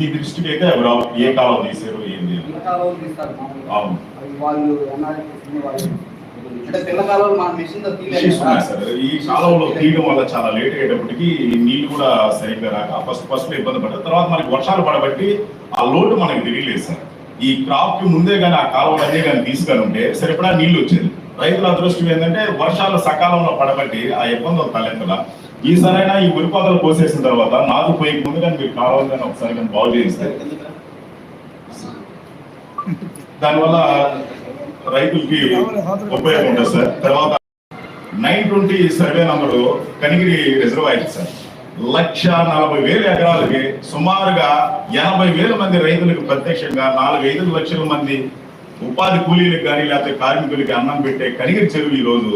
ఈ దృష్టికి అయితే ఏ కాలం తీసారు ఏంది అవును. వాళ్ళు అంటే పిల్ల మన మిషన్. సార్. ఈ కాలంలో తీయడం వల్ల చాలా లేట్ అయ్యేటప్పటికి నీళ్ళు కూడా సరిగ్గా రాక ఫస్ట్ ఫస్ట్ ఇబ్బంది పడ్డారు. తర్వాత మనకి వర్షాలు పడబట్టి ఆ లోటు మనకి తెలియలేదు సార్. ఈ క్రాప్కి ముందే కానీ ఆ కాలువలు అన్నీ కానీ తీసుకొని ఉంటే సరిపడా నీళ్ళు వచ్చేది. రైతుల అదృష్టం ఏంటంటే వర్షాలు సకాలంలో పడబట్టి ఆ ఇబ్బందులు తలెత్తల. ఈసారైనా ఈ ఉరిపాతలు పోసేసిన తర్వాత నాదు పోయి ముందు కానీ మీరు కావాలని ఒకసారి కానీ బాగు చేయిస్తే. దానివల్ల రైతులకి ఉపయోగం ఉంటుంది సార్. తర్వాత nine twenty survey number Kanigiri reservoir sir. లక్ష నలభై వేల ఎకరాలకి సుమారుగా ఎనభై వేల మంది రైతులకు ప్రత్యక్షంగా నాలుగు ఐదు లక్షల మంది ఉపాధి కూలీలకు కానీ లేకపోతే కార్మికులకి అన్నం పెట్టే కనిగిరి చెరువు ఈ రోజు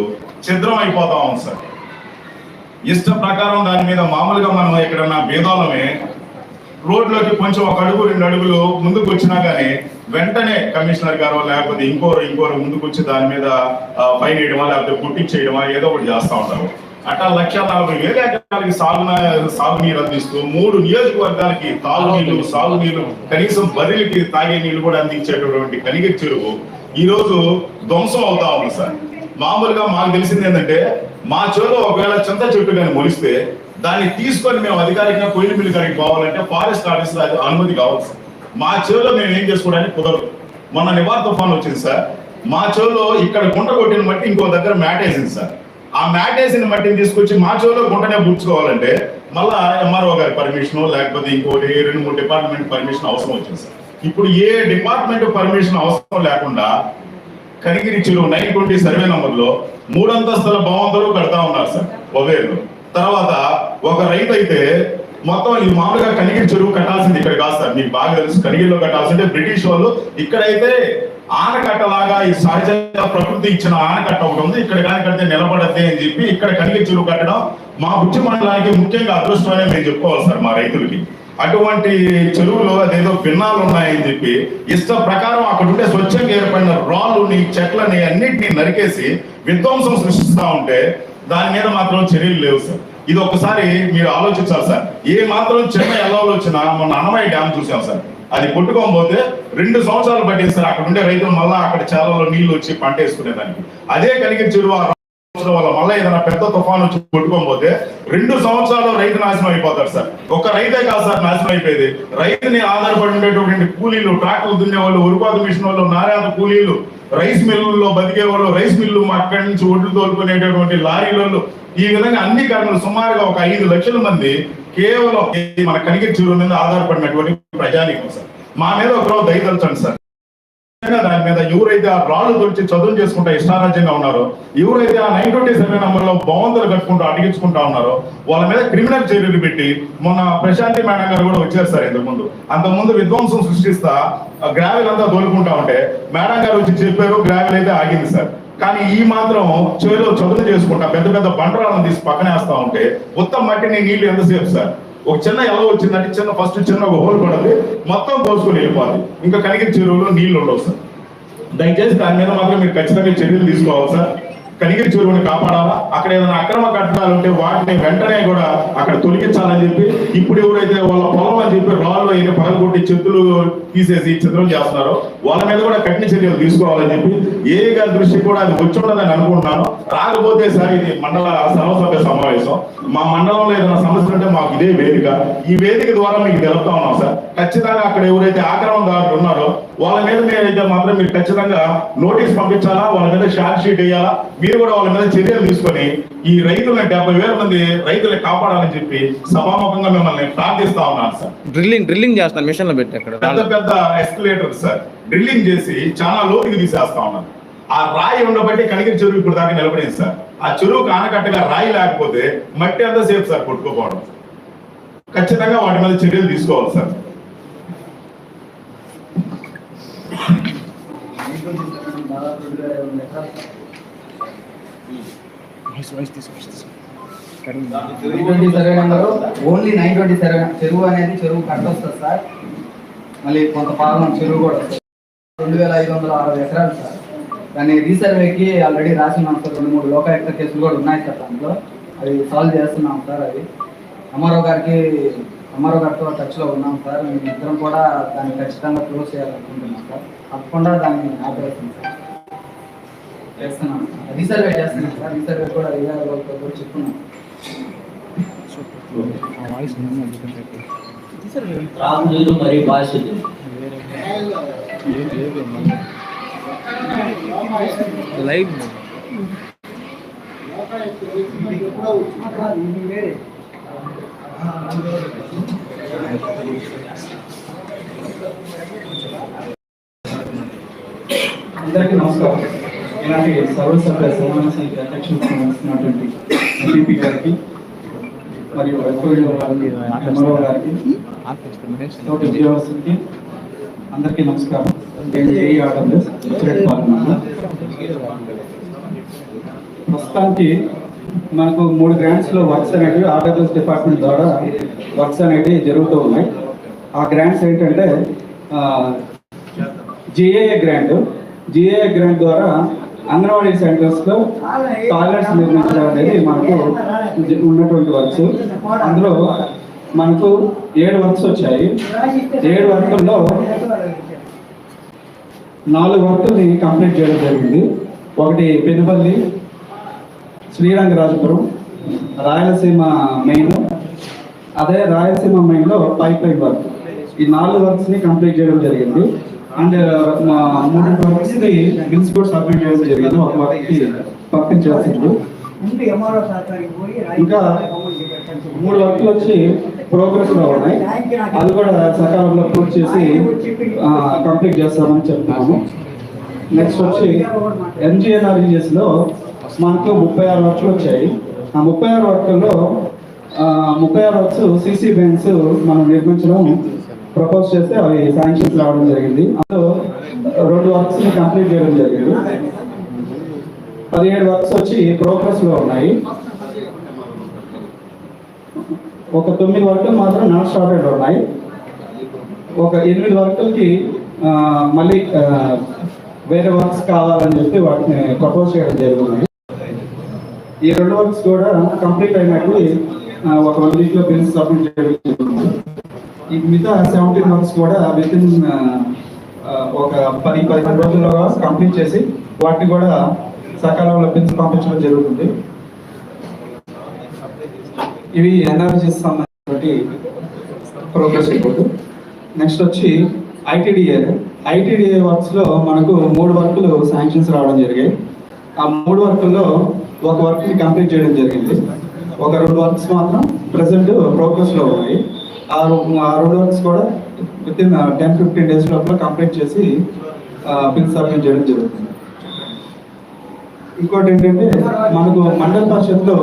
ఛిద్రం అయిపోతా ఉంది సార్. ఇష్టం ప్రకారం దాని మీద మామూలుగా మనం ఎక్కడన్నా భేదాలమే రోడ్లోకి కొంచెం ఒక అడుగు రెండు అడుగులు ముందుకు వచ్చినా కానీ వెంటనే కమిషనర్ గారు లేకపోతే ఇంకోరు ఇంకోరు ముందుకు వచ్చి దాని మీద ఫైన్ వేయడమా లేకపోతే గుట్టించేయడమా ఏదో ఒకటి చేస్తూ ఉంటారు. అట్లా లక్ష నలభై వేల ఎకరాలకి సాగు సాగునీరు అందిస్తూ మూడు నియోజకవర్గాలకి తాగునీళ్ళు సాగునీరు కనీసం బదిలీకి తాగే నీళ్ళు కూడా అందించేటటువంటి కనిగిరి చెరువు ఈ రోజు ధ్వంసం అవుతా ఉంది సార్. మామూలుగా మాకు తెలిసింది ఏంటంటే మా చెవులో ఒకవేళ చింత చెట్టు కానీ మొలిస్తే దాన్ని తీసుకొని మేము అధికారికంగా కొయ్యలు మిల్లు కాడికి పోవాలంటే ఫారెస్ట్ ఆఫీస్ అది అనుమతి కావాల్సి మా చెవులో మేము ఏం చేసుకోవడానికి కుదరదు. మొన్న నివార్ తుఫాన్ వచ్చింది సార్. మా చెవులో ఇక్కడ గుంట కొట్టిన మట్టి ఇంకో దగ్గర మ్యాట్ వేసింది సార్. ఆ మ్యాట్ వేసిన మట్టిని తీసుకొచ్చి మా చెవులో గుంటనే పూడ్చుకోవాలంటే మళ్ళా ఎంఆర్ఓ గారి పర్మిషన్ లేకపోతే ఇంకోటి రెండు మూడు డిపార్ట్మెంట్ పర్మిషన్ అవసరం వచ్చింది సార్. ఇప్పుడు ఏ డిపార్ట్మెంట్ పర్మిషన్ అవసరం లేకుండా కనిగిరి చెరువు నైన్ ట్వంటీ సర్వే నంబర్లో మూడంతస్తుల భవంతులు కడతా ఉన్నారు సార్ ఒవేరు తర్వాత ఒక రైతు అయితే మొత్తం ఇది మామూలుగా కనిగిరి చెరువు కట్టాల్సింది ఇక్కడ కాదు సార్ మీకు బాగా తెలుసు కనిగిరిలో కట్టాల్సిందే బ్రిటిష్ వాళ్ళు. ఇక్కడైతే ఆనకట్టలాగా ఈ సహజంగా ప్రకృతి ఇచ్చిన ఆనకట్ట ఒకటి ఉంది ఇక్కడ కానీ కడితే నిలబడద్ది అని చెప్పి ఇక్కడ కనిగిరి చెరువు కట్టడం మా బుచ్చి మండలానికి ముఖ్యంగా అదృష్టమని మేము చెప్పుకోవాలి సార్ మా రైతులకి. అటువంటి చెరువులో అదేదో భిన్నాలు ఉన్నాయని చెప్పి ఇష్ట ప్రకారం అక్కడ ఉండే స్వచ్ఛంగా ఏర్పడిన రాళ్ళుని చెట్లని అన్నిటినీ నరికేసి విధ్వంసం సృష్టిస్తా ఉంటే దాని మీద మాత్రం చర్యలు లేవు సార్. ఇది ఒకసారి మీరు ఆలోచించాలి సార్. ఏ మాత్రం చిన్న ఎలవలు వచ్చినా మొన్న అన్నమయ్య డ్యామ్ చూసాం సార్. అది కొట్టుకోకపోతే రెండు సంవత్సరాలు పట్టింది సార్. అక్కడ ఉండే రైతులు మళ్ళా అక్కడ చాలా నీళ్ళు వచ్చి పంట వేసుకునేదానికి. అదే కలిగిన చెరువు వల్ల మళ్ళీ ఏదైనా పెద్ద తుఫాన్ వచ్చి కొట్టుకోకపోతే రెండు సంవత్సరాలు రైతు నాశనం అయిపోతాడు సార్. ఒక రైతే కాదు సార్ నాశనం అయిపోయేది. రైతుని ఆధారపడి ఉండేటువంటి కూలీలు ట్రాక్టర్లు దున్నే వాళ్ళు ఉరుపాదు మిషన్ వాళ్ళు నారాయణ కూలీలు రైస్ మిల్లుల్లో బతికే వాళ్ళు రైస్ మిల్లు అక్కడి నుంచి ఒడ్లు తోలుకునేటటువంటి లారీలలో ఈ విధంగా అన్ని కారణాలు సుమారుగా ఒక ఐదు లక్షల మంది కేవలం మన కనిగిరి చెరువు మీద ఆధారపడినటువంటి ప్రజానికం సార్. మా మీద ఒకరోజు దయదలచండి సార్. దాని మీద ఎవరైతే ఆ రాళ్ళు తొలిచి చదువు చేసుకుంటా ఇష్టారాజ్యంగా ఉన్నారో ఎవరైతే ఆ నైన్ ట్వంటీ సెవెన్ నంబర్లో భవంతులు కట్టుకుంటూ అడిగించుకుంటా ఉన్నారో వాళ్ళ మీద క్రిమినల్ చర్యలు పెట్టి మొన్న ప్రశాంతి మేడం గారు కూడా వచ్చారు సార్ ఇంతకు ముందు అంత ముందు విధ్వంసం సృష్టిస్తా గ్రావెల్ అంతా దోలుకుంటా ఉంటే మేడం గారు వచ్చి చెప్పారు గ్రావెల్ అయితే ఆగింది సార్. కానీ ఈ మాత్రం చేలో చదువు చేసుకుంటా పెద్ద పెద్ద బండరాలను తీసి పక్కనేస్తా ఉంటే మొత్తం మట్టిని నీళ్ళు ఎంతసేపు సార్? ఒక చిన్న ఎలా వచ్చిందంటే చిన్న ఫస్ట్ చిన్న ఒక హోల్ పడాలి మొత్తం పోసుకొని వెళ్ళిపోవాలి. ఇంకా కనిగిరి చెరువులో నీళ్ళు ఉండవు సార్. దయచేసి దాని మీద మాత్రం మీరు ఖచ్చితంగా చర్యలు తీసుకోవాలి సార్. కనిగిరి చెరువుని కాపాడాలా? అక్కడ ఏదైనా అక్రమ కట్టడాలు ఉంటే వాటిని వెంటనే కూడా అక్కడ తొలగించాలని చెప్పి ఇప్పుడు ఎవరైతే వాళ్ళ పొలం అని చెప్పి రాళ్ళు అయిన పగలగొట్టి చెట్టులు తీసేసి చిత్రం చేస్తున్నారో వాళ్ళ మీద కూడా కఠిన చర్యలు తీసుకోవాలని చెప్పి ఏ గారి దృష్టి కూడా అది వచ్చి ఉండదని అనుకుంటున్నాను. రాకపోతే సార్ ఇది మండల సర్వసభ్య సమావేశం. మా మండలంలో ఏదైనా సమస్య ఉంటే మాకు ఇదే వేదిక. ఈ వేదిక ద్వారా మీకు తెలుపుతా ఉన్నాం సార్. ఖచ్చితంగా అక్కడ ఎవరైతే ఆక్రమణదారులు ఉన్నారో వాళ్ళ మీద మీరైతే మాత్రం మీరు ఖచ్చితంగా నోటీస్ పంపించాలా? వాళ్ళ మీద షార్ట్ షీట్ వేయాలా? మీరు కూడా వాళ్ళ మీద చర్యలు తీసుకొని ఈ రైతులను డెబ్బై వేల మంది రైతులను కాపాడాలని చెప్పి సభాముఖంగా మిమ్మల్ని ప్రార్థిస్తా ఉన్నాను సార్. డ్రిల్లింగ్ డ్రిల్లింగ్ చేస్తాను మిషన్లో పెట్టి అక్కడ పెద్ద పెద్ద ఎస్కలేటర్ సార్. డ్రిల్లింగ్ చేసి చాలా లోతుకి తీసేస్తా ఉన్నారు ఆ రాయి ఉండబట్టి కనిగిరి చెరువు ఇప్పుడు దాకా నిలబడింది సార్. ఆ చెరువు కానకట్టుగా రాయి లేకపోతే మట్టి అంతా సేఫ్ సార్ కొట్టుకోపోవడం. ఖచ్చితంగా వాటి మీద చర్యలు తీసుకోవాలి సార్ దాదాపు రెండు వేల ఐదు వందల ఎకరాలు. Nine twenty survey number only nine twenty survey చెరువు అనేది చెరువు కట్ట వస్తుంది సార్. మళ్ళీ కొంత భాగం చెరువు కూడా రెండు వేల ఐదు వందల అరవై ఎకరాలు సార్. దాన్ని రీసర్వేకి ఆల్రెడీ రాసి ఉన్నాం సార్. రెండు మూడు లోకాయుక్త కేసులు కూడా ఉన్నాయి సార్ దాంట్లో. అవి సాల్వ్ చేస్తున్నాం సార్ అవి అమ్మారావు గారికి ఎంఆర్ఓ గారితో టచ్లో ఉన్నాం సార్. మేము ఇద్దరం కూడా దాన్ని ఖచ్చితంగా క్లోజ్ చేయాలనుకుంటున్నాం సార్. తప్పకుండా దాన్ని ఆపేస్తాం సార్. చేస్తున్నాం రీసర్వే చేస్తున్నాం సార్ రీసర్వే కూడా రియల్ వాళ్ళతో కూడా చెప్తున్నాం మరియు బాధ్యత లైవ్ అందరికీ నమస్కారం. ఇలాంటి సర్వసభ్య సమావేశానికి అధ్యక్షత వహిస్తున్నటువంటి ఎంపీపీ గారికి మరియు ఎంఆర్ఓ గారికి తోటి ఉద్యోగస్తులకి అందరికీ నమస్కారం. నేను జేఈ ఆర్డబ్ల్యూఎస్ ప్రస్తుతానికి మనకు మూడు గ్రాంట్స్లో వర్క్స్ అనేవి ఆర్డర్స్ డిపార్ట్మెంట్ ద్వారా వర్క్స్ అనేవి జరుగుతూ ఉన్నాయి. ఆ గ్రాంట్స్ ఏంటంటే జిఏఏ గ్రాంట్ జిఏఏ గ్రాంట్ ద్వారా అంగన్వాడీ సెంటర్స్లో టాయిలెట్స్ నిర్మించడం అనేది మనకు ఉన్నటువంటి వర్క్స్. అందులో మనకు ఏడు వర్క్స్ వచ్చాయి. ఏడు వర్కుల్లో నాలుగు వర్కుల్ని కంప్లీట్ చేయడం జరిగింది. ఒకటి పెనుపల్లి శ్రీరంగరాజపురం రాయలసీమ మెయిన్. అదే రాయలసీమ మెయిన్లో పైప్ లైన్ వర్క్. ఈ నాలుగు వర్క్స్ని కంప్లీట్ చేయడం జరిగింది. అండ్ మా మూడు వర్క్స్ని బిల్స్ కూడా సబ్మిట్ చేయడం జరిగింది. ఒక వర్క్కి పక్కన చేస్తుంది ఇంకా మూడు వర్క్లు వచ్చి ప్రోగ్రెస్లో ఉన్నాయి. అది కూడా సకాలంలో పూర్తి చేసి కంప్లీట్ చేస్తామని చెప్తున్నాము. నెక్స్ట్ వచ్చి ఎంజిఎన్ఆర్ఈఎస్లో మనకు ముప్పై ఆరు వర్క్లు వచ్చాయి. ఆ ముప్పై ఆరు వర్కుల్లో ముప్పై ఆరు వర్క్స్ సిసి బ్యాంక్స్ మనం నిర్మించడం ప్రపోజ్ చేస్తే అవి శాంక్షన్స్ రావడం జరిగింది. అందులో రెండు వర్క్స్ని కంప్లీట్ చేయడం జరిగింది. పదిహేడు వర్క్స్ వచ్చి ప్రోగ్రెస్లో ఉన్నాయి. ఒక తొమ్మిది వర్కులు మాత్రం నాన్ స్టార్టెడ్ ఉన్నాయి. ఒక ఎనిమిది వర్కులకి మళ్ళీ వేరే వర్క్స్ కావాలని చెప్పి వాటిని ప్రపోజ్ చేయడం జరుగుతుంది. ఈ రెండు వర్క్స్ కూడా కంప్లీట్ అయినట్టు ఒక వన్ వీక్లో బిల్స్ సబ్మిట్ చేయడం జరుగుతుంది. ఈ మిగతా సెవెంటీన్ వర్క్స్ కూడా విత్ ఇన్ ఒక పది పదిహేను రోజుల్లో కంప్లీట్ చేసి వాటిని కూడా సకాలంలో బిల్స్ పంపించడం జరుగుతుంది. ఇవి ఎన్ఆర్జీస్ సంబంధించినటువంటి ప్రోగ్రెస్ రిపోర్ట్ నెక్స్ట్ వచ్చి ఐటీడీఏ ఐటీడీఏ వర్క్స్లో మనకు మూడు వర్కులు శాంక్షన్స్ రావడం జరిగాయి. ఆ మూడు వర్కుల్లో ఒక వర్క్ని కంప్లీట్ చేయడం జరిగింది. ఒక రెండు వర్క్స్ మాత్రం ప్రెసెంట్ ప్రోగ్రెస్లో ఉన్నాయి. ఆ ఆ రెండు వర్క్స్ కూడా within ten fifteen days లోపల కంప్లీట్ చేసి బిల్ సబ్మిట్ చేయడం జరుగుతుంది. ఇంకోటి ఏంటంటే మనకు మండల పరిషత్లో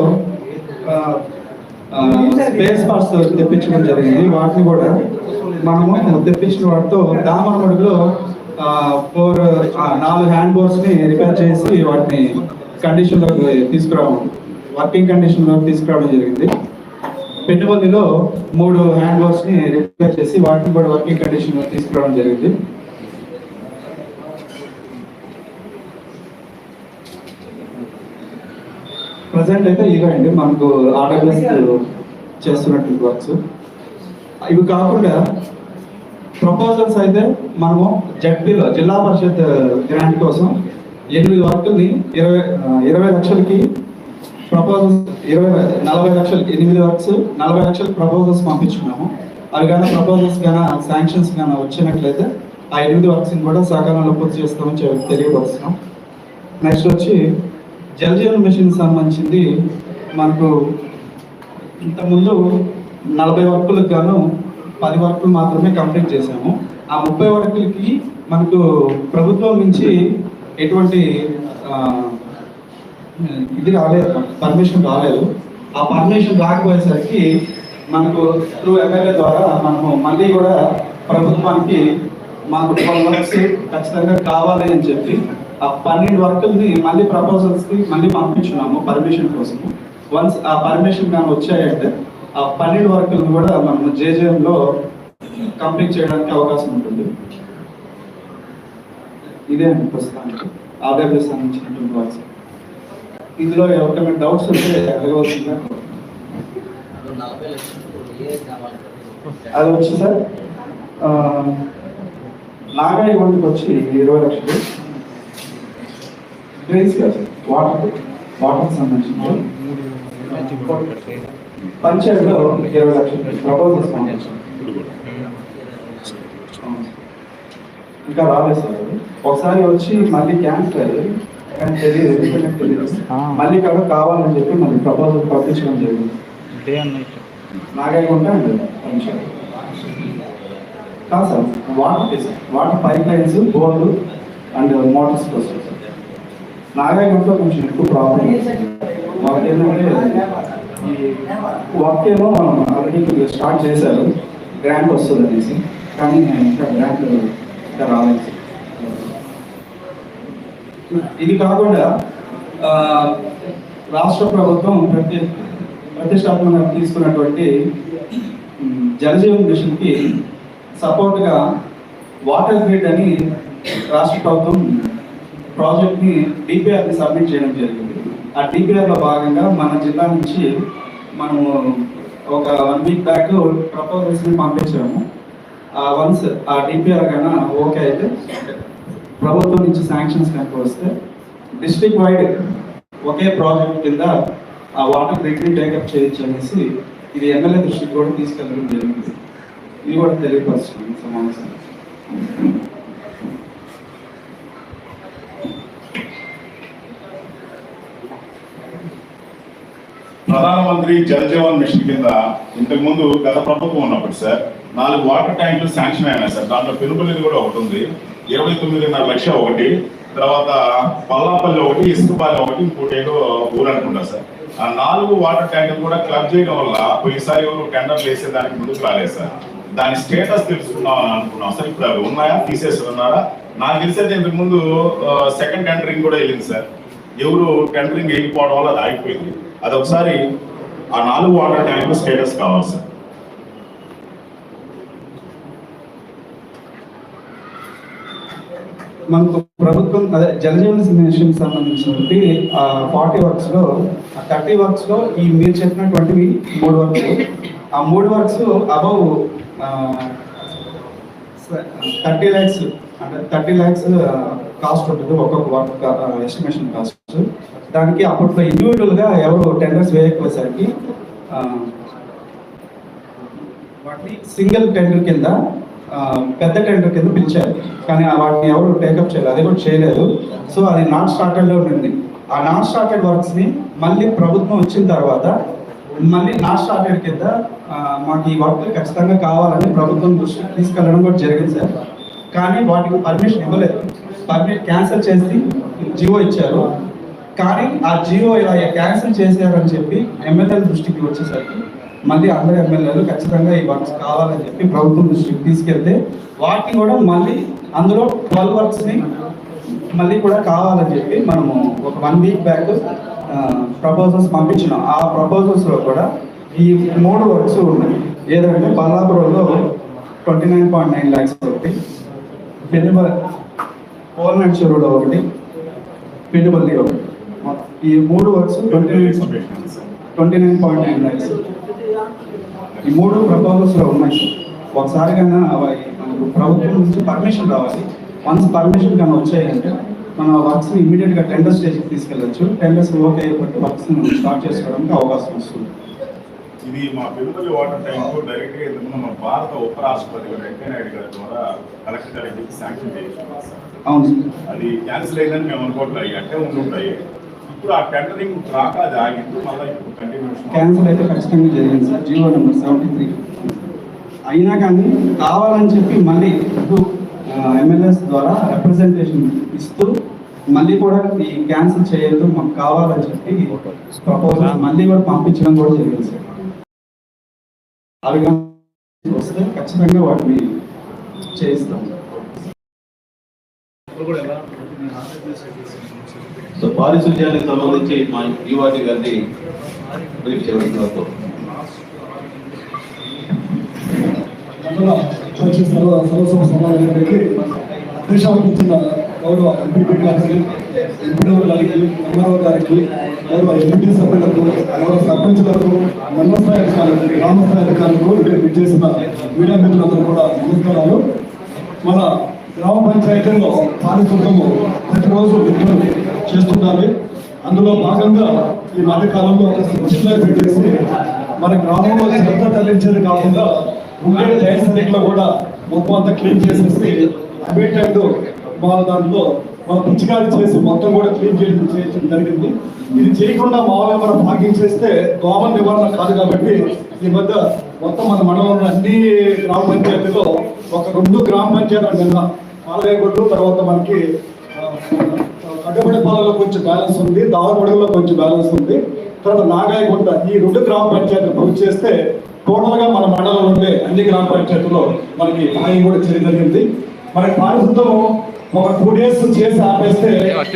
స్పేస్ పార్ట్స్ తెప్పించడం జరిగింది. వాటిని కూడా మనము తెప్పించిన వాటితో దామరమడుగులో ఫోర్ నాలుగు హ్యాండ్ బోర్డ్స్ని రిపేర్ చేసి వాటిని కండిషన్లోకి తీసుకురావడం వర్కింగ్ కండిషన్లోకి తీసుకురావడం జరిగింది. పెన్నుబల్లిలో మూడు హ్యాండ్ వాష్ని రిపేర్ చేసి వాటిని కూడా వర్కింగ్ కండిషన్లో తీసుకురావడం జరిగింది. ప్రజెంట్ అయితే ఇవే అండి మనకు ఆర్డర్లెస్ చేస్తున్నటువంటి వర్క్స్ ఇవి కాకుండా ప్రపోజల్స్ అయితే మనము జడ్పీలో జిల్లా పరిషత్ గ్రాంట్ కోసం ఎనిమిది వర్కుల్ని ఇరవై ఇరవై లక్షలకి ప్రపోజల్స్ ఇరవై నలభై లక్షలు ఎనిమిది వర్క్స్ నలభై లక్షలు ప్రపోజల్స్ పంపించుకున్నాము. అవి కానీ ప్రపోజల్స్ కానీ శాంక్షన్స్ కానీ వచ్చినట్లయితే ఆ ఎనిమిది వర్క్స్ని కూడా సకాలంలో పూర్తి చేస్తామని తెలియపరుస్తున్నాం. నెక్స్ట్ వచ్చి జలజీవన్ మిషన్ సంబంధించింది మనకు ఇంతకుముందు నలభై వర్కులకు గాను పది వర్కులు మాత్రమే కంప్లీట్ చేశాము. ఆ ముప్పై వర్కులకి మనకు ప్రభుత్వం నుంచి ఎటువంటి ఇది రాలేదు పర్మిషన్ రాలేదు. ఆ పర్మిషన్ రాకపోయేసరికి మనకు త్రూ ఎమ్మెల్యే ద్వారా మనము మళ్ళీ కూడా ప్రభుత్వానికి మాకు ట్వెల్వ్ వర్క్స్ ఖచ్చితంగా కావాలి అని చెప్పి ఆ పన్నెండు వర్కుల్ని మళ్ళీ ప్రపోజల్స్కి మళ్ళీ పంపించున్నాము పర్మిషన్ కోసం. వన్స్ ఆ పర్మిషన్ కానీ వచ్చాయంటే ఆ పన్నెండు వర్కులను కూడా మనం జేజేఎంలో కంప్లీట్ చేయడానికి అవకాశం ఉంటుంది. ఇదే అండి ప్రస్తుతానికి. ఆర్డబ్ల్యూఎస్ సంబంధించినటువంటి వర్క్స్ ఇందులో ఎవరికైనా డౌట్స్ ఉంటే అడగవచ్చు అది వచ్చి సార్ ఆ, నాగాయి వంటికి వచ్చి ఇరవై లక్షలు. డ్రైన్స్ సార్ వాటర్ వాటర్ సంబంధించిన పంచాయతీలో ఇరవై లక్షలు ప్రపోజల్స్ పంపించాం ఇంకా రాలేదు సార్ ఒకసారి వచ్చి మళ్ళీ క్యాన్సిల్ అయ్యి కానీ తెలియదు ఎందుకంటే తెలియదు. మళ్ళీ ఇక్కడ కావాలని చెప్పి మళ్ళీ ప్రపోజల్ పంపించడం జరిగింది. నాగాయి ఉంటే కాదు sir water water pipe lines board and motors కోసం నాగాయంలో కొంచెం ఎక్కువ ప్రాబ్లం మాకు ఏంటంటే ఈ వర్క్ ఏమో మనం ఆల్రెడీ స్టార్ట్ చేశారు. గ్రాంట్ వస్తుంది అనేసి. కానీ ఇంకా గ్రాంట్ ఇంకా రాలేదు. ఇది కాకుండా రాష్ట్ర ప్రభుత్వం ప్రతి ప్రతిష్టాత్మకంగా తీసుకున్నటువంటి జలజీవన్ మిషన్కి సపోర్ట్గా వాటర్ గ్రిడ్ అని రాష్ట్ర ప్రభుత్వం ప్రాజెక్ట్ని డిపిఆర్ని సబ్మిట్ చేయడం జరిగింది. ఆ డిపిఆర్లో భాగంగా మన జిల్లా నుంచి మనము ఒక వన్ వీక్ బ్యాక్ ప్రపోజల్స్ని పంపించాము. వన్స్ ఆ డిపిఆర్ కన్నా ఓకే అయితే ప్రభుత్వం నుంచి శాంక్షన్స్ కనుక వస్తే డిస్ట్రిక్ట్ వైడ్ ఒకే ప్రాజెక్ట్ కింద ఆ వాటర్ గ్రిడ్ని టేకప్ చేయొచ్చు అనేసి ఇది ఎమ్మెల్యే దృష్టికి కూడా తీసుకెళ్ళడం జరిగింది. ఇది కూడా తెలియపరుస్తుంది సమావేశం ప్రధానమంత్రి జల్ జీవన్ మిషన్ కింద ఇంతకు ముందు గత ప్రభుత్వం ఉన్నప్పుడు సార్ నాలుగు వాటర్ ట్యాంకులు శాంక్షన్ అయినాయి సార్. దాంట్లో పెనుపల్లిది కూడా ఒకటి ఉంది. ఇరవై తొమ్మిదిన్నర లక్ష ఒకటి తర్వాత పల్లాపల్లి ఒకటి ఇసుకపాలెం ఒకటి ఇంకోటి ఏదో ఊరు అనుకుంటా సార్. ఆ నాలుగు వాటర్ ట్యాంకులు కూడా క్లబ్ చేయడం వల్ల పోయినసారి ఎవరు టెండర్లు వేసేదానికి ముందుకు రాలేదు సార్. దాని స్టేటస్ తెలుసుకుందాం అని అనుకున్నాం సార్. ఇప్పుడు అవి ఉన్నాయా? తీసేస్తున్నారా? ఉన్నారా నాకు తెలిసేది ఇంతకు ముందు సెకండ్ టెండరింగ్ కూడా వెళ్ళింది సార్. ఎవరు టెండరింగ్ వెళ్ళిపోవడం వల్ల అది ఆగిపోయింది. అది ఒకసారి ఆ నాలుగు వాటర్ ట్యాంకులు స్టేటస్ కావాలి సార్. మనకు ప్రభుత్వం అదే జలజీవన మిషన్ సంబంధించినటువంటి ఫార్టీ వర్క్స్లో థర్టీ వర్క్స్లో ఈ మీరు చెప్పినటువంటి మూడు వర్క్స్. ఆ మూడు వర్క్స్ అబౌవ్ థర్టీ ల్యాక్స్ అంటే థర్టీ ల్యాక్స్ కాస్ట్ ఉంటుంది ఒక్కొక్క వర్క్ ఎస్టిమేషన్ కాస్ట్. దానికి అప్పట్లో ఇండివిజువల్గా ఎవరు టెండర్స్ వేయకపోయేసరికి వాటిని సింగిల్ టెండర్ కింద పెద్ద టెండర్ కింద పిలిచారు. కానీ వాటిని ఎవరు టేకప్ చేయలేదు. అది కూడా చేయలేదు. సో అది నాట్ స్టార్టెడ్లో ఉండింది. ఆ నాన్ స్టార్టెడ్ వర్క్స్ని మళ్ళీ ప్రభుత్వం వచ్చిన తర్వాత మళ్ళీ నాట్ స్టార్టెడ్ కింద మాకు ఈ వర్క్ ఖచ్చితంగా కావాలని ప్రభుత్వం దృష్టికి తీసుకెళ్ళడం కూడా జరిగింది సార్. కానీ వాటికి పర్మిషన్ ఇవ్వలేదు. పర్మిషన్ క్యాన్సిల్ చేసి జియో ఇచ్చారు. కానీ ఆ జియో ఇలా క్యాన్సిల్ చేశారని చెప్పి ఎమ్మెల్యే దృష్టికి వచ్చేసరికి మళ్ళీ అందరు ఎమ్మెల్యేలు ఖచ్చితంగా ఈ వర్క్స్ కావాలని చెప్పి ప్రభుత్వం దృష్టికి తీసుకెళ్తే వాటిని కూడా మళ్ళీ అందులో ట్వెల్వ్ వర్క్స్ని మళ్ళీ కూడా కావాలని చెప్పి మనము ఒక వన్ వీక్ బ్యాక్ ప్రపోజల్స్ పంపించినాం. ఆ ప్రపోజల్స్లో కూడా ఈ మూడు వర్క్స్ ఉన్నాయి. ఏదంటే బల్లాపురంలో twenty nine point nine lakhs ఒకటి పెనుబల పోల్నాడ్ చెరువులో ఒకటి పెనుబల్లి ఒకటి. ఈ మూడు works twenty nine twenty nine point nine lakhs ఈ మూడు ప్రపోజల్స్లో ఉన్నాయి. ఒకసారి కన్నా అవి మనకు ప్రభుత్వం నుంచి పర్మిషన్ రావాలి. వన్స్ పర్మిషన్ కన్నా వచ్చాయంటే మన వర్క్స్ ఇమీడియట్గా టెండర్ స్టేజ్ తీసుకెళ్ళచ్చు. టెండర్స్ ఓకే అయిపోతే వర్క్స్ స్టార్ట్ చేసుకోవడానికి అవకాశం వస్తుంది. ఇది మా పెరుగుపల్లి వాటర్ ట్యాంక్ డైరెక్ట్గా ఇంతకుముందు మన భారత ఉపరాష్ట్రపతి గారు వెంకయ్య నాయుడు గారి ద్వారా కలెక్టర్ గారికి శాంక్షన్ చేయించుకున్నాం సార్. అవును. అది క్యాన్సిల్ అయిందని మేము అనుకోవట్లేదు. అట్టే ఉండుంటాయి. ఇప్పుడు ఆ టెండరింగ్ రాక అది ఆగింది మళ్ళీ ఇప్పుడు కంటిన్యూషన్ క్యాన్సిల్ అయితే ఖచ్చితంగా జరిగింది sir. GO number seventy three అయినా కానీ కావాలని చెప్పి మళ్ళీ ఎమ్మెల్యేస్ ద్వారా రిప్రజెంటేషన్ ఇస్తూ మళ్ళీ కూడా ఈ క్యాన్సిల్ చేయొద్దు మాకు కావాలని చెప్పి ప్రపోజల్ మళ్ళీ కూడా పంపించడం కూడా జరిగింది సార్. అవి వస్తే ఖచ్చితంగా వాటిని చేయిస్తాం. సో పారిశుధ్యానికి సంబంధించి మా యువాటి గారిని బ్రీఫ్ చేయవలసిన మండల పరిషత్ సర్వసభ సమావేశానికి గౌరవ ఎంపీ గారికి ఎంపీడో గారికి ఎంఆర్ఓ గారికి గౌరవ ఎంపీ సభ్యులకు గౌరవ సర్పంచులకు మండల స్థాయి అధికారులకు గ్రామ స్థాయి అధికారులకు ఇక్కడ విచ్చేసిన మీడియా మిత్రులందరూ కూడా నమస్కారాలు. మన గ్రామ పంచాయతీలో పారిశుద్ధ్యము ప్రతిరోజు విధులు చేస్తుండాలి అందులో భాగంగా ఈ మధ్యకాలంలో ఒక పెట్టేసి మన గ్రామంలో శ్రద్ధ తరలించేది కాకుండా ఉండే టైర్ కూడా మొత్తం అంతా క్లీన్ చేసేసి అబేటెడ్ మా దాంట్లో మా పిచ్చికారి చేసి మొత్తం కూడా క్లీన్ చేయడం చేయడం జరిగింది. ఇది చేయకుండా మామూలుగా మనం భాగ్యం చేస్తే దోమ నివారణ కాదు కాబట్టి ఈ మధ్య మొత్తం మన మండలంలో అన్ని గ్రామ పంచాయతీలో ఒక రెండు గ్రామ పంచాయతీల మీద పాలవేగొడ్డు తర్వాత మనకి ఆ, పాలలో కొంచెం బ్యాలెన్స్ ఉంది దావరమడుగులో కొంచెం బ్యాలెన్స్ ఉంది. తర్వాత నాగాయగుంట ఈ రెండు గ్రామ పంచాయతీలు పూర్తి చేస్తే టోటల్గా మన మండలంలో ఉండే అన్ని గ్రామ పంచాయతీలో మనకి హాయి కూడా చేయడం జరిగింది. మనకి పారిశుద్ధం ఒక టూ డేస్ చేసి ఆపేస్తే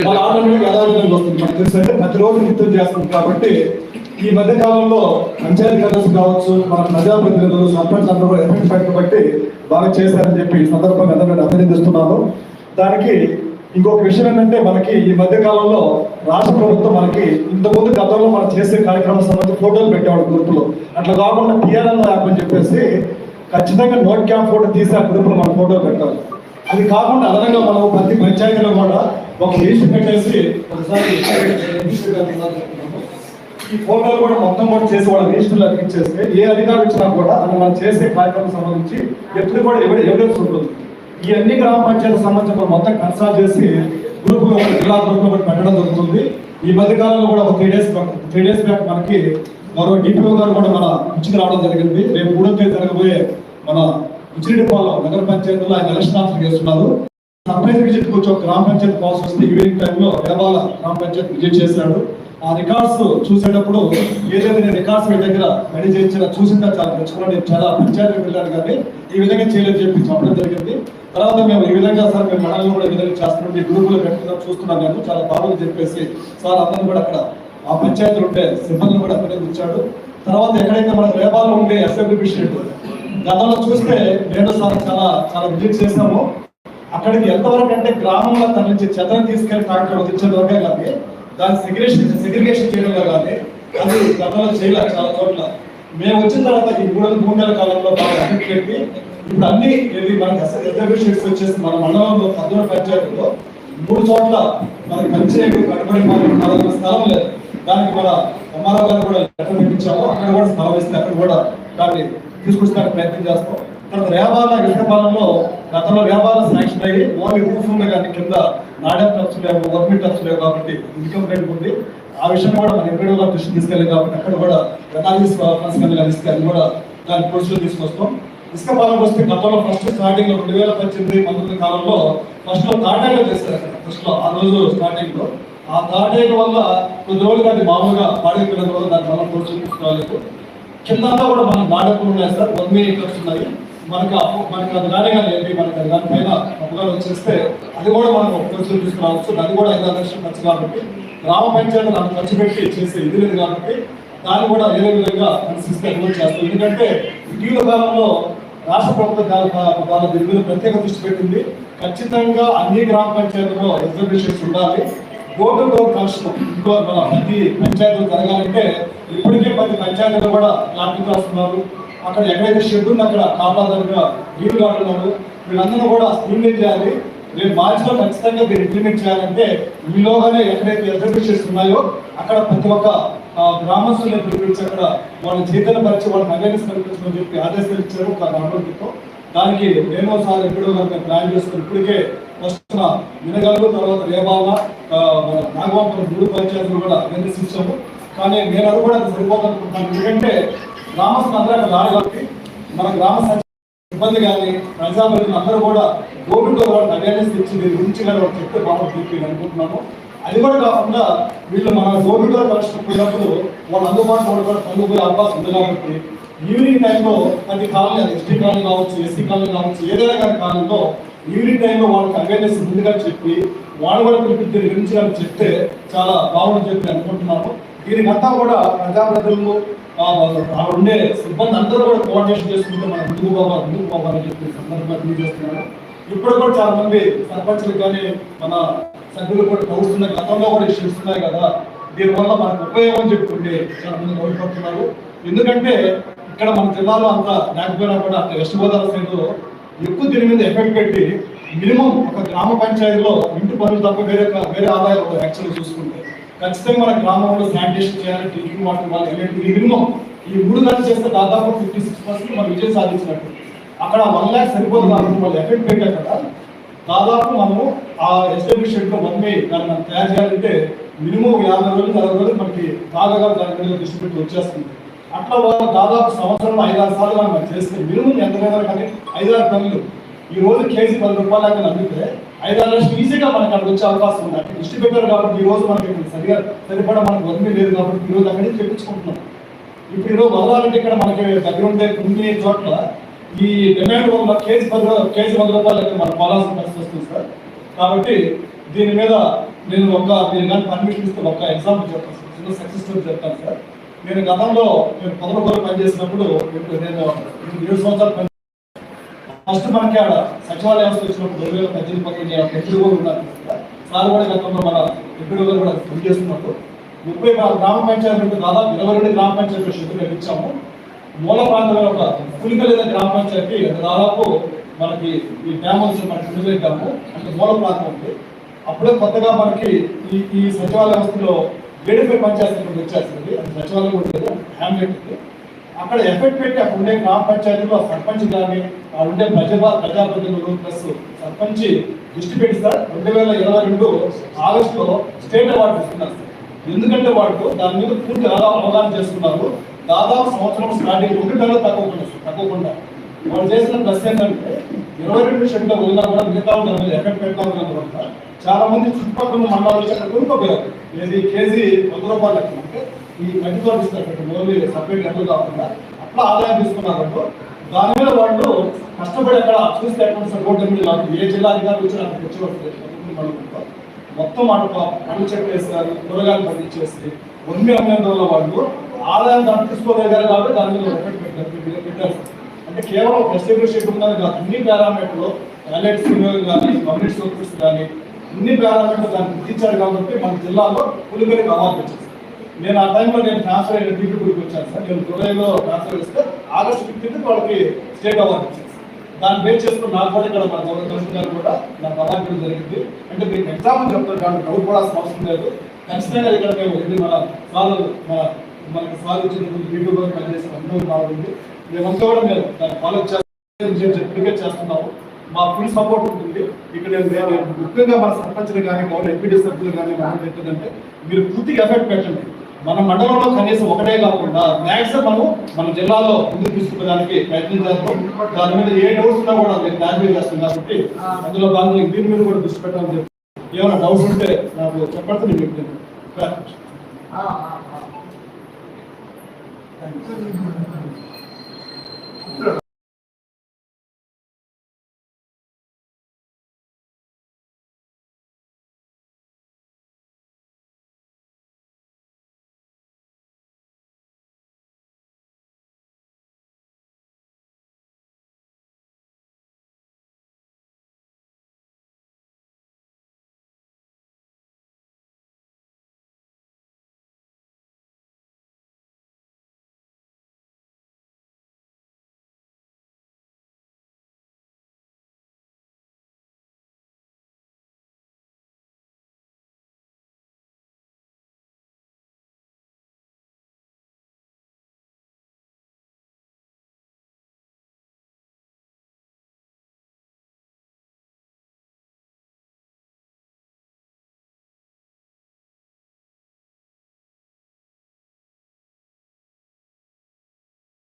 వాళ్ళ ఆరోగ్యం ఎలా వస్తుంది. మనకు తెలుసు అంటే ప్రతిరోజు నిత్యం చేస్తుంది కాబట్టి ఈ మధ్య కాలంలో పంచాయతీ కలర్స్ కావచ్చు మన ప్రజాప్రతినిధులు సర్పంచ్ అందరూ కూడా ఎఫెక్ట్ పెట్టబట్టి బాగా చేశారని చెప్పి ఈ సందర్భంగా అందరూ అభినందిస్తున్నాను. దానికి ఇంకొక విషయం ఏంటంటే మనకి ఈ మధ్య కాలంలో రాష్ట్ర ప్రభుత్వం మనకి ఇంతకుముందు గతంలో మనం చేసే కార్యక్రమం సంబంధించి ఫోటోలు పెట్టేవాడు గ్రూపులో. అట్లా కాకుండా పిఆర్ఎల్ యాప్ అని చెప్పేసి ఖచ్చితంగా నోట్ క్యాంప్ ఫోటో తీసి ఆ గ్రూపులో మనం ఫోటో పెట్టాలి. అది కాకుండా అదనంగా మనం ప్రతి పంచాయతీలో కూడా ఒక లిస్ట్ పెట్టేసి ఒకసారి ఈ ఫోటోలు కూడా మొత్తం కూడా చేసి వాళ్ళ రిజిస్టర్లో అతికించేస్తే ఏ అధికారం ఇచ్చినా కూడా అది మనం చేసే కార్యక్రమం సంబంధించి ఎప్పుడు కూడా ఎవరి ఎవిడెన్స్ ఉంటుంది ఈ అన్ని గ్రామ పంచాయతీ సంబంధించిన మొత్తం కన్సల్ట్ చేసి గ్రూప్ జిల్లా గ్రూప్ కూడా పెట్టడం జరుగుతుంది. ఈ మధ్య కాలంలో కూడా ఒక three days three days back మనకి మరో డిపిఓ గారు కూడా మన ఉచిత రావడం జరిగింది. రేపు మూడో తేదీ జరగబోయే మన ఉచిరిపాలెం నగర పంచాయతీలో ఆయన ఎలక్షన్ ఆఫర్ చేస్తున్నారు. సర్ప్రైజ్ విజిట్ వచ్చి ఒక గ్రామ పంచాయతీ కాల్స్ వస్తే ఈవినింగ్ టైంలో ఎడబాల గ్రామ పంచాయతీ విజిట్ చేశాడు. ఆ రికార్డ్స్ చూసేటప్పుడు ఏదైతే నేను రికార్డ్స్ మీ దగ్గర రెడీ చేయించిన చూసిందా చాలా మెచ్చుకున్నా నేను చాలా పంచాయతీ వెళ్ళాను కానీ ఈ విధంగా చేయలేదు చెప్పి చెప్పడం జరిగింది. తర్వాత మేము ఈ విధంగా సార్ మేము మనల్ని కూడా ఈ విధంగా చేస్తున్నాం. మీ గ్రూపులో పెట్టుకుందాం చూస్తున్నాం నేను చాలా బాగుంది చెప్పేసి సార్ అందరిని కూడా అక్కడ ఆ పంచాయతీలు ఉంటే సిబ్బందిని కూడా అభినందించాడు తర్వాత ఎక్కడైతే మన రేపాల్లో ఉండే అసెంబ్లీ విషయం గతంలో చూస్తే నేను సార్ చాలా చాలా విజిట్ చేసాము అక్కడికి ఎంతవరకు అంటే గ్రామంలో తరలించి చెత్తను తీసుకెళ్ళి ట్రాక్టర్ తెచ్చేది వరకే కానీ దాని సెగ్రేషన్ సెగ్రిగేషన్ చేయడంలో కానీ అది గతంలో చేయలేదు చాలా చోట్ల. మేము వచ్చిన తర్వాత ఈ మూడు మూడు నెలల కాలంలో బాగా అభివృద్ధి పెట్టి ఇప్పుడు అన్ని ఏది మనకి అసలు వచ్చేసి మన మండలంలో పద్దెనిమిది పంచాయతీలో మూడు చోట్ల మనకి పంచాయతీ కట్టుబడి మాత్రం స్థలం లేదు. దానికి మన ఎంఆర్ఓ గారు కూడా లెటర్ పెట్టించాము. అక్కడ కూడా స్థలం ఇస్తే అక్కడ కూడా దాన్ని తీసుకొచ్చడానికి ప్రయత్నం చేస్తాం. తర్వాత రేవాల ఇసుకపాలెంలో గతంలో రేవాల శాంక్షన్ అయ్యి ఓన్లీ రూఫ్ ఉంది కానీ కింద నాడే టప్స్ లేవు వర్మీ టప్స్ లేవు కాబట్టి ఇన్కమ్ రేట్ ఉంది. ఆ విషయం కూడా మన ఎంపీడీ గారు దృష్టి తీసుకెళ్ళి కాబట్టి అక్కడ కూడా ఎనాలిసిస్ ఫండ్స్ కింద కలిస్తే అది కూడా దాని ప్రొసీజర్ తీసుకొస్తాం. ఇసుక పాలన వస్తే గతంలో ఫస్ట్ స్టార్టింగ్లో రెండు వేల పద్దెనిమిది పంతొమ్మిది కాలంలో ఫస్ట్లో తాటాగా చేశారు అక్కడ. ఫస్ట్లో ఆ రోజు స్టార్టింగ్లో. ఆ తాటాక వల్ల కొద్ది రోజులు అది మామూలుగా పాడైపోయిన వల్ల దాని వల్ల ప్రొసీజర్ తీసుకోలేదు కింద కూడా మనం నాటకం ఉన్నాయి సార్. వన్ మీ ఉన్నాయి. మనకు అప్పు- మనకి అది కానీ లేపి మనకు అది పైన అప్పుగా వచ్చేస్తే అది కూడా మనం ఒక తీసుకురావచ్చు. అది కూడా ఐదు లక్షలు ఖర్చు కాబట్టి గ్రామ పంచాయతీ దాన్ని ఖర్చు పెట్టి చేసే ఇది లేదు కాబట్టి దాన్ని కూడా ఏదో విధంగా అనుసరిస్తే అది చేస్తాం. ఎందుకంటే ఇటీవల కాలంలో రాష్ట్ర ప్రభుత్వం దాని దీని మీద ప్రత్యేక దృష్టి పెట్టింది. ఖచ్చితంగా అన్ని గ్రామ పంచాయతీలో రిజర్వేషన్స్ ఉండాలి. డోర్ టు డోర్ కలెక్షన్ ఇంకో ప్రతి పంచాయతీలు జరగాలంటే ఇప్పటికే ప్రతి పంచాయతీలో కూడా ప్లాస్టిక్ రాస్తున్నారు. అక్కడ ఎక్కడైతే షెడ్ ఉంది అక్కడ కాపాదారుగా వీలు కాడున్నారు వీళ్ళందరూ కూడా స్క్రీన్ చేయాలి? రేపు మార్చిలో ఖచ్చితంగా మీరు ఇంప్లిమెంట్ చేయాలంటే మీలోగానే ఎక్కడైతే రిజర్వేషన్స్ ఉన్నాయో అక్కడ ప్రతి ఒక్క గ్రామస్తులను పిలిపించి అక్కడ వాళ్ళ చైతన్య పరిచి వాళ్ళని అవేర్నెస్ కల్పించమని చెప్పి ఆదేశాలు ఇచ్చారు. ఒక గవర్నమెంట్తో దానికి నేను సార్ ఎప్పుడో కనుక ప్లాన్ చేసుకుని ఇప్పటికే వస్తున్న వినగలు తర్వాత రేబాల నాగవాపురం మూడు పంచాయతీలు కూడా అవేర్నెస్ ఇచ్చాము కానీ నేను అది కూడా సరిపోదనుకుంటున్నాను. ఎందుకంటే గ్రామస్తులు అందరూ అక్కడ రాడు కాబట్టి మన గ్రామ సంఘ సిబ్బంది కానీ ప్రజాప్రతినిధులు అందరూ కూడా గోవింద వాళ్ళకి అవేర్నెస్ ఇచ్చి దీని గురించి కానీ వాళ్ళు చెప్తే బాగుంటుంది నేను అనుకుంటున్నాను. అది కూడా కాకుండా వీళ్ళు మన గోవింద కలెక్షన్ పోయినప్పుడు వాళ్ళు అందుబాటులో వాళ్ళు కూడా పనులు అవకాశం ఉంది కాబట్టి ఈవినింగ్ టైంలో ప్రతి కాలనీ ఎస్టీ కాలనీ కావచ్చు ఎస్సీ కాలనీ కావచ్చు ఏదైనా కానీ కాలంలో ఈవినింగ్ టైంలో వాళ్ళకి అవేర్నెస్ ముందుగా చెప్పి వాళ్ళు కూడా పిలిపి గురించి కానీ చెప్తే చాలా బాగుంటుంది చెప్పి అనుకుంటున్నాను. దీనికంతా కూడా ప్రజాప్రతినిధులు ఆ, ఉండే సిబ్బంది అందరూ కూడా కోఆర్డినేషన్ చేసుకుంటే మనం ముందుకు పోవాలి ముందుకు పోవాలని చెప్పి సందర్భంగా తెలియజేస్తున్నాను ఇప్పుడు కూడా చాలా మంది సర్పంచులు కానీ మన సభ్యులు కూడా కలుస్తున్నాయి గతంలో కూడా ఇష్యూస్ ఉన్నాయి కదా. దీనివల్ల మనకు ఉపయోగం చెప్పుకుంటే చాలా మంది నోటిపడుతున్నారు ఎందుకంటే ఇక్కడ మన జిల్లాలో అంత లేకపోయినా కూడా వెస్ట్ గోదావరి సైడ్లో ఎక్కువ దీని మీద ఎఫెక్ట్ పెట్టి మినిమం ఒక గ్రామ పంచాయతీలో ఇంటి పనులు తప్ప వేరే వేరే ఆదాయాలు యాక్చువల్గా చూసుకుంటే ఖచ్చితంగా మన గ్రామంలో శానిటేషన్ చేయాలి డ్రింకింగ్ వాటర్ వాళ్ళు ఎలాంటి మినిమం ఈ మూడు గంటలు చేస్తే దాదాపు ఫిఫ్టీ సిక్స్ పర్సెంట్ మనం విజయం సాధించినట్టు. అక్కడ వన్ ల్యాక్ సరిపోదు కాబట్టి వాళ్ళు ఎఫెక్ట్ పెట్టారు కదా. దాదాపు మనము ఆ ఎస్టాబ్లిష్మెంట్లో వన్ వే దాన్ని మనం తయారు చేయాలంటే మినిమం యాభై రోజులు నలభై రోజులు మనకి బాగా దాని మీద దృష్టి పెట్టి వచ్చేస్తుంది. అట్లా వాళ్ళు దాదాపు సంవత్సరంలో ఐదారు సార్లు మనం చేస్తే మినిమం ఎంత కానీ ఐదారు పనులు. ఈ రోజు కేజీ పది రూపాయలు అక్కడ అందితే ఐదారు లక్షలు ఈజీగా మనకు అక్కడ వచ్చే అవకాశం ఉంది. అక్కడ దృష్టి పెట్టారు కాబట్టి ఈ రోజు మనకి సరిగా సరిపడా మనకు వదిలి లేదు కాబట్టి ఈ రోజు అక్కడి నుంచి తెప్పించుకుంటున్నాం ఇప్పుడు ఈరోజు వదలాలంటే ఇక్కడ మనకి దగ్గర ఉండే కొన్ని చోట్ల ఈ డిమాండ్ వల్ల కేజీ పది కేజీ వంద రూపాయలు అయితే మనం పోలాల్సిన పరిస్థితి వస్తుంది సార్. కాబట్టి దీని మీద నేను ఒక దీని కానీ పర్మిషన్ ఇస్తే ఒక ఎగ్జాంపుల్ చెప్తాను సార్. చిన్న సక్సెస్ స్టోరీ చెప్తాను సార్. నేను గతంలో నేను పదవ రూపాయలు పనిచేసినప్పుడు నేను ఏడు సంవత్సరాలు పని ఫస్ట్ మనకి ఆడ సచివాలయం వచ్చినప్పుడు రెండు వేల పద్దెనిమిది పంతొమ్మిది ఎప్పుడు కూడా ఉన్నారు. సార్ కూడా గతంలో మన ఎప్పుడు కూడా పనిచేస్తున్నప్పుడు ముప్పై గ్రా- గ్రామ పంచాయతీలకు దాదాపు ఇరవై రెండు గ్రామ పంచాయతీలు షెడ్యూల్ ఇచ్చాము. మూల ప్రాంతంలో ఒక పులికలేద గ్రామ పంచాయతీ దాదాపు మనకి ఈ డ్యామల్స్ మనకి షెడ్యూల్ అంటే మూల ప్రాంతం ఉంది. అప్పుడే కొత్తగా మనకి ఈ ఈ సచివాలయ వ్యవస్థలో ఏడుపై పంచాయతీ ఇప్పుడు వచ్చేస్తుంది అది సచివాలయం కూడా లేదు హ్యామ్లెట్ ఉంది. అక్కడ ఎఫెక్ట్ పెట్టి అక్కడ ఉండే గ్రామ పంచాయతీలో సర్పంచ్ కానీ ఆ ఉండే ప్రజా ప్రజాప్రతినిధులు ప్లస్ సర్పంచ్ దృష్టి పెట్టి సార్ రెండు వేల ఇరవై రెండు ఆగస్టులో స్టేట్ అవార్డు ఇస్తున్నారు సార్. ఎందుకంటే వాళ్ళు దాని మీద పూర్తి అలా అవగాహన చేస్తున్నారు దాదాపు సంవత్సరం స్టార్టింగ్ ఒకటి నెలలు తగ్గకుండా సార్, తగ్గకుండా. వాళ్ళు చేసిన ప్లస్ ఏంటంటే ఇరవై రెండు షెడ్యూల్ ఉన్నా కూడా మిగతా ఉన్న ఎఫెక్ట్ పెడతా కూడా చాలా మంది చుట్టుపక్కల మండలాలు కొనుక్కోపోయారు. ఏది కేజీ వంద రూపాయలు అంటే ఈ మట్టితో ఇస్తారు ఓన్లీ సపరేట్ లెక్కలు కాకుండా అట్లా ఆదాయం తీసుకున్నారు దాని మీద వాళ్ళు కష్టపడి అక్కడ చూస్తే సపోర్ట్ సార్ కాదు ఏ జిల్లా అధికారులు వచ్చి అక్కడ వచ్చి వస్తారు మొత్తం అటు పండ్ల చెట్లు వేస్తారు కూరగాయలు పండించేసి వన్ని అమ్మేందు వల్ల వాళ్ళు. ఆదాయం దాన్ని తీసుకోగలిగారు కాబట్టి దాని మీద ఎఫెక్ట్ పెట్టారు. పెట్టారు- అంటే కేవలం వెజిటేబుల్ షెడ్ కాదు. అన్ని పారామీటర్లు ఎలక్ట్స్ కానీ పబ్లిక్ సోర్సెస్ కానీ అన్ని పారామీటర్లు దాన్ని గుర్తించారు కాబట్టి మన జిల్లాలో పులిగరికి అవార్డు వచ్చింది. నేను ఆ టైంలో నేను ట్రాన్స్ఫర్ అయిన టీపీకి వచ్చాను సార్. నేను జూలైలో ట్రాన్స్ఫర్ చేస్తే ఆగస్టు ఫిఫ్టీన్త్ వాళ్ళకి స్టేట్ అవార్డు ఇచ్చింది దాన్ని బేస్ చేసుకుని నాకు కూడా ఇక్కడ మా గౌరవ కమిషనర్ గారు కూడా నాకు అవార్డు జరిగింది. అంటే మీకు ఎగ్జామ్ చెప్తారు కానీ డౌట్ పడాల్సిన అవసరం లేదు. ఖచ్చితంగా ఇక్కడ మేము ఇది మన సార్ మన మనకి సార్ వచ్చిన వీడియో కూడా పనిచేసిన అందరూ బాగుంది మేమంతా కూడా మేము దాన్ని ఫాలో చేస్తాం అప్లికేట్ చేస్తున్నాము. మా ఫుల్ సపోర్ట్ ఉంటుంది. ఇక్కడ ముఖ్యంగా మన సర్పంచ్లు కానీ గౌరవ ఎంపీడీ సభ్యులు కానీ మనం పెట్టిందంటే మీరు పూర్తిగా ఎఫెక్ట్ పెట్టండి. మన మండలంలో కనీసం ఒకటే కాకుండా మ్యాక్సిమం మనము మన జిల్లాలో ముందుకు తీసుకునేదానికి ప్రయత్నం చేస్తాం. దాని మీద ఏ డౌట్స్ ఉన్నా కూడా నేను క్లారిఫై చేస్తాను కాబట్టి అందులో భాగంగా దీని మీద కూడా దృష్టి పెట్టాలని చెప్పి ఏమైనా డౌట్స్ ఉంటే నాకు చెప్పండి నేను చెప్తాను